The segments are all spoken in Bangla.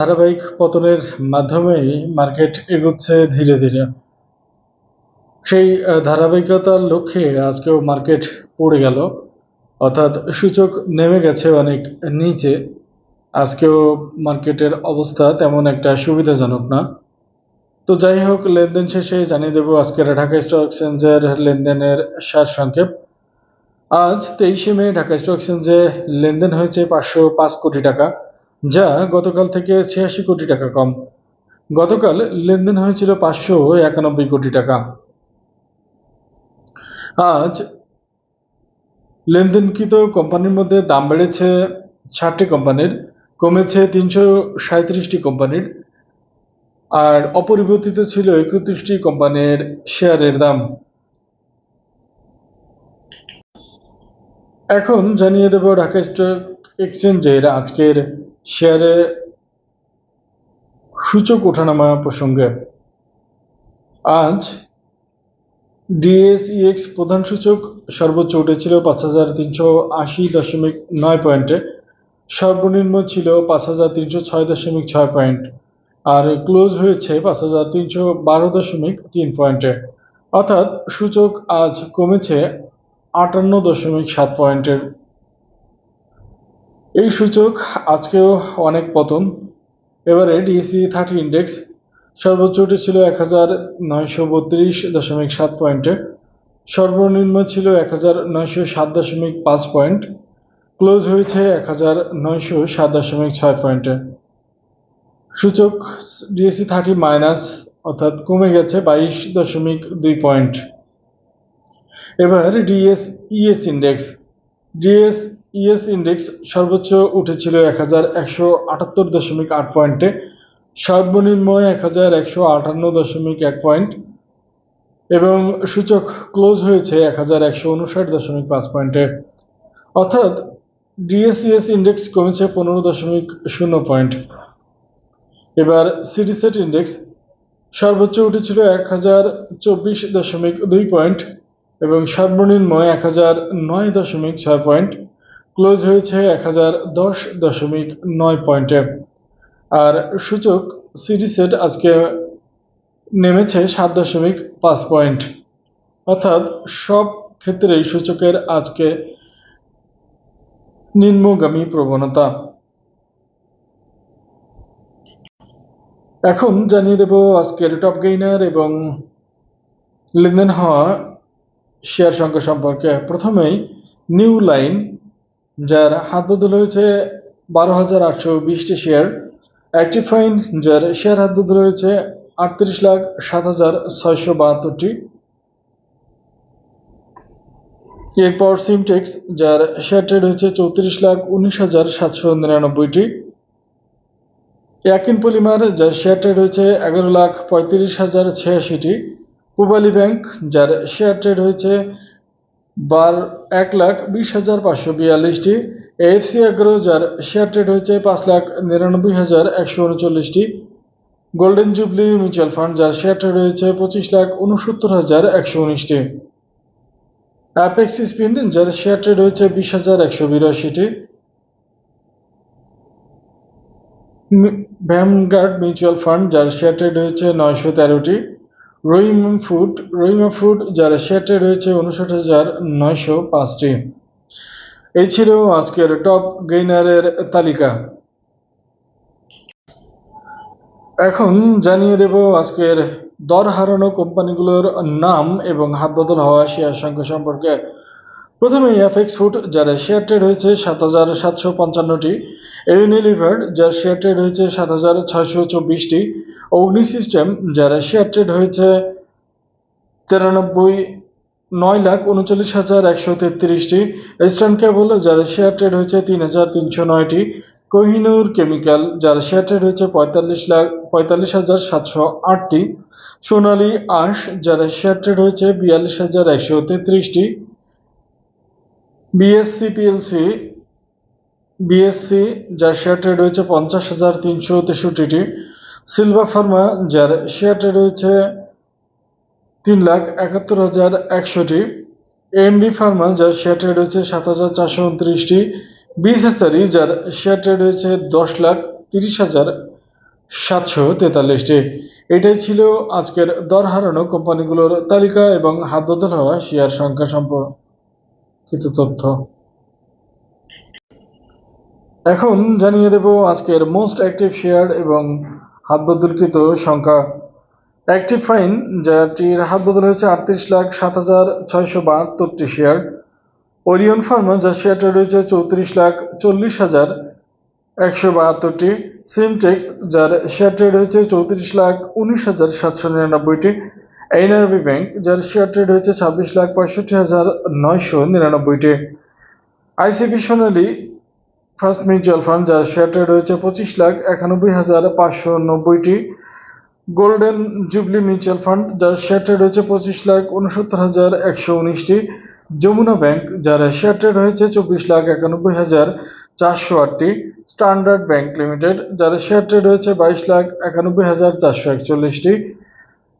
ধারাবাহিক পতনের মাধ্যমেই মার্কেট এগোচ্ছে ধীরে ধীরে। সেই ধারাবাহিকতার লক্ষ্যে আজকেও মার্কেট পড়ে গেল। অর্থাৎ সূচক নেমে গেছে অনেক নিচে। আজকেও মার্কেটের অবস্থা তেমন একটা সুবিধাজনক না। তো যাই হোক, লেনদেন শেষে জানিয়ে দেবো আজকের ঢাকা স্টক এক্সচেঞ্জের লেনদেনের সার সংক্ষেপ। আজ তেইশে মে ঢাকা স্টক এক্সচেঞ্জে লেনদেন হয়েছে পাঁচশো পাঁচ কোটি টাকা। যা গতকাল থেকে ছিয়াশি কোটি টাকা কম। গতকাল লেনদেন হয়েছিল পাঁচশো একানব্বই কোটি টাকা। আজ লেনদেনকৃত কোম্পানির মধ্যে দাম বেড়েছে ষাটটি কোম্পানির, কমেছে তিনশো সাঁত্রিশটি কোম্পানির, আর অপরিবর্তিত ছিল একত্রিশটি কোম্পানির শেয়ারের দাম। এখন জানিয়ে দেব ঢাকা স্টক এক্সচেঞ্জের আজকের শেয়ারে সূচক ওঠানামা প্রসঙ্গে আজ ডিএসইএক্স প্রধান সূচক সর্বোচ্চ উঠেছিল পাঁচ হাজার তিনশো আশি দশমিক নয় পয়েন্টে সর্বনিম্ন ছিল পাঁচ হাজার তিনশো ছয় দশমিক ছয় পয়েন্ট আর ক্লোজ হয়েছে পাঁচ হাজার তিনশো বারো দশমিক তিন পয়েন্টে অর্থাৎ সূচক আজ কমেছে আটান্ন দশমিক সাত পয়েন্টের এই সূচক আজকেও অনেক পতন। এবারে ডিএসি থার্টি ইন্ডেক্স সর্বোচ্চ উঠেছিল এক হাজার নয়শো বত্রিশ দশমিক সাত পয়েন্টে সর্বনিম্ন ছিল এক হাজার নয়শো সাত দশমিক পাঁচ পয়েন্ট। ক্লোজ হয়েছে এক হাজার নয়শো সাত দশমিক ছয় পয়েন্টে সূচক ডিএসি থার্টি মাইনাস অর্থাৎ কমে গেছে বাইশ দশমিক দুই পয়েন্ট। এবার DS, ES index. DS ES index সর্বোচ্চ উঠেছিল এক হাজার একশো আটাত্তর দশমিক আট পয়েন্টে, সর্বনিম্ন এক হাজার একশো আটান্ন দশমিক এক পয়েন্ট এবং সূচক ক্লোজ হয়েছে এক হাজার একশো উনষাট দশমিক পাঁচ পয়েন্টে। অর্থাৎ ডিএসইএস ইন্ডেক্স কমেছে পনেরো দশমিক শূন্য পয়েন্ট। এবার সিডিসেট ইন্ডেক্স সর্বোচ্চ উঠেছিল এক হাজার চব্বিশ দশমিক দুই পয়েন্ট এবং সর্বনিম্ন এক হাজার নয় দশমিক ছয় পয়েন্ট। ক্লোজ হয়েছে এক হাজার দশ দশমিক নয় পয়েন্টে। আর সূচক সিডিসেট আজকে নেমেছে সাত দশমিক পাঁচ পয়েন্ট। অর্থাৎ সব ক্ষেত্রেই সূচকের আজকে নিম্নগামী প্রবণতা। এখন জানিয়ে দেব আজকের টপ গেইনার এবং লেনদেন হওয়া শেয়ার সংখ্যা সম্পর্কে। প্রথমেই নিউ লাইন যার হাত বদল হয়েছে বারো হাজার আটশো বিশটি শেয়ার অ্যাক্টিভ ফাইন যার শেয়ার হাত বদল হয়েছে আটত্রিশ লাখ সাত হাজার ছয়শো বাহাত্তরটি। এরপর সিমটেক্স যার শেয়ার ট্রেড হয়েছে চৌত্রিশ লাখ উনিশ হাজার সাতশো নিরানব্বইটি। ইয়াকিন পলিমার যার শেয়ার ট্রেড হয়েছে এগারো লাখ পঁয়ত্রিশ হাজার ছিয়াশিটি। পূবালী ব্যাংক যার শেয়ার ট্রেড হয়েছে বার এক লাখ বিশ হাজার পাঁচশো বিয়াল্লিশটি। এএফসি এগ্রো যার শেয়ার ট্রেড হয়েছে পাঁচ লাখ নিরানব্বই হাজার একশো উনচল্লিশটি। গোল্ডেন জুবলি মিউচুয়াল ফান্ড যার শেয়ার ট্রেড হয়েছে পঁচিশ লাখ উনসত্তর হাজার একশো উনিশটি। অ্যাপেক্স স্পিন যার শেয়ার ট্রেড হয়েছে বিশ হাজার একশো বিরাশিটি। ভ্যানগার্ড মিউচুয়াল ফান্ড যার শেয়ার ট্রেড হয়েছে নয়শো তেরোটি। রহিম ফুড যার সেটে রয়েছে, উনষাট হাজার নয়শো পাঁচটি। এই ছিল আজকের টপ গেইনারের তালিকা। এখন জানিয়ে দেব আজকের দর হারানো কোম্পানিগুলোর নাম এবং হাত বদল হওয়া শেয়ার সংখ্যা সম্পর্কে। প্রথমে এফএক্স ফুড, যার শেয়ার ট্রেড হয়েছে সাত হাজার সাতশো পঞ্চান্নটি ইউনিলিভার যার শেয়ার ট্রেড হয়েছে সাত হাজার ছয়শো চব্বিশটি অগ্নি সিস্টেম যার শেয়ার ট্রেড হয়েছে তিরানব্বই নয় লাখ উনচল্লিশ হাজার একশো তেত্রিশটি ইস্টার্ন কেবল যার শেয়ার ট্রেড হয়েছে তিন হাজার তিনশো নয়টি কোহিনুর কেমিক্যাল যার শেয়ার ট্রেড হয়েছে পঁয়তাল্লিশ লাখ পঁয়তাল্লিশ হাজার সাতশো আটটি সোনালী আশ যার শেয়ার ট্রেড হয়েছে বিয়াল্লিশ হাজার একশো তেত্রিশটি বিএসসি পিএলসি বিএসসি যার শেয়ার ট্রেড হয়েছে পঞ্চাশ হাজার তিনশো তেষট্টিটি। সিলভা ফার্মা যার শেয়ার ট্রেড হয়েছে তিন লাখ একাত্তর হাজার একশোটি। এমডি ফার্মা যার শেয়ার ট্রেড হয়েছে সাত হাজার চারশো উনত্রিশটি। বিএসএসআরি যার শেয়ার ট্রেড হয়েছে দশ লাখ তিরিশ হাজার সাতশো তেতাল্লিশটি। এটাই ছিল আজকের দর হারানো কোম্পানিগুলোর তালিকা এবং হাত বদল হওয়া শেয়ার সংখ্যা সম্পর্কিত তথ্য। এখন জানিয়ে দেব আজকের মোস্ট অ্যাক্টিভ শেয়ার এবং হাত বদলকৃত সংখ্যা। অ্যাক্টিভ ফাইন যাটির হাত বদল হয়েছে আটত্রিশ লাখ সাত হাজার ছয়শো বাহাত্তরটি শেয়ার ওরিয়ন ফার্মা যার শেয়ারটা রয়েছে চৌত্রিশ লাখ চল্লিশ হাজার একশো বাহাত্তরটি। সিমটেক্স যার শেয়ার রয়েছে চৌত্রিশ লাখ উনিশ হাজার সাতশো নিরানব্বইটি। এনআরবি ব্যাংক, যার শেয়ার ট্রেড হয়েছে ছাব্বিশ লাখ পঁয়ষট্টি হাজার নয়শো নিরানব্বইটি। ICP Sonali first mutual fund, যার শেয়ার ট্রেড হয়েছে পঁচিশ লাখ একানব্বই হাজার পাঁচশো নব্বইটি। গোল্ডেন জুবলি মিউচুয়াল ফান্ড, যার শেয়ার ট্রেড হয়েছে পঁচিশ লাখ উনসত্তর হাজার একশো উনিশটি। যমুনা ব্যাংক, যার শেয়ার ট্রেড হয়েছে চব্বিশ লাখ একানব্বই হাজার চারশো আটটি। স্ট্যান্ডার্ড ব্যাংক লিমিটেড, যার শেয়ার ট্রেড হয়েছে বাইশ লাখ একানব্বই হাজার চারশো একচল্লিশটি।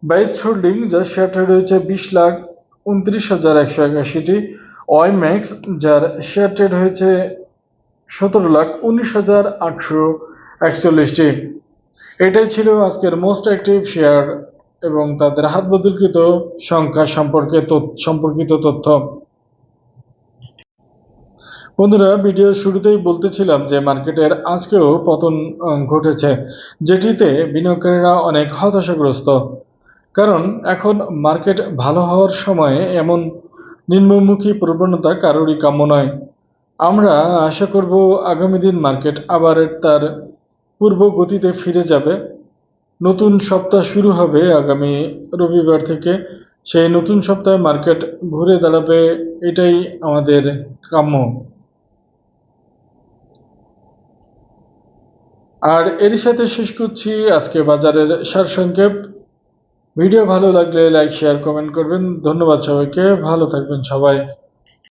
বাইস হোল্ডিং যার শেয়ার ট্রেড হয়েছে বিশ লাখ উনত্রিশ হাজার একশো একাশিটি। ওয়াইম্যাক্স যার শেয়ার ট্রেড হয়েছে সতেরো লাখ উনিশ হাজার আটশো একচল্লিশটি। এটাই ছিল আজকের মোস্ট অ্যাক্টিভ শেয়ার এবং তাদের হাত বদলকৃত সংখ্যা সম্পর্কে সম্পর্কিত তথ্য। বন্ধুরা ভিডিওর শুরুতেই বলতেছিলাম যে মার্কেটের আজকেও পতন ঘটেছে, যেটিতে বিনিয়োগকারীরা অনেক হতাশাগ্রস্ত। কারণ এখন মার্কেট ভালো হওয়ার সময়ে এমন নিম্নমুখী প্রবণতা কারোরই কাম্য নয়। আমরা আশা করব আগামী দিন মার্কেট আবার তার পূর্ব গতিতে ফিরে যাবে। নতুন সপ্তাহ শুরু হবে আগামী রবিবার থেকে। সেই নতুন সপ্তাহে মার্কেট ঘুরে দাঁড়াবে এটাই আমাদের কাম্য। আর এর সাথে শেষ করছি আজকে বাজারের সারসংক্ষেপ। ভিডিও ভালো লাগলে লাইক শেয়ার কমেন্ট করবেন। ধন্যবাদ সবাইকে। ভালো থাকবেন সবাই।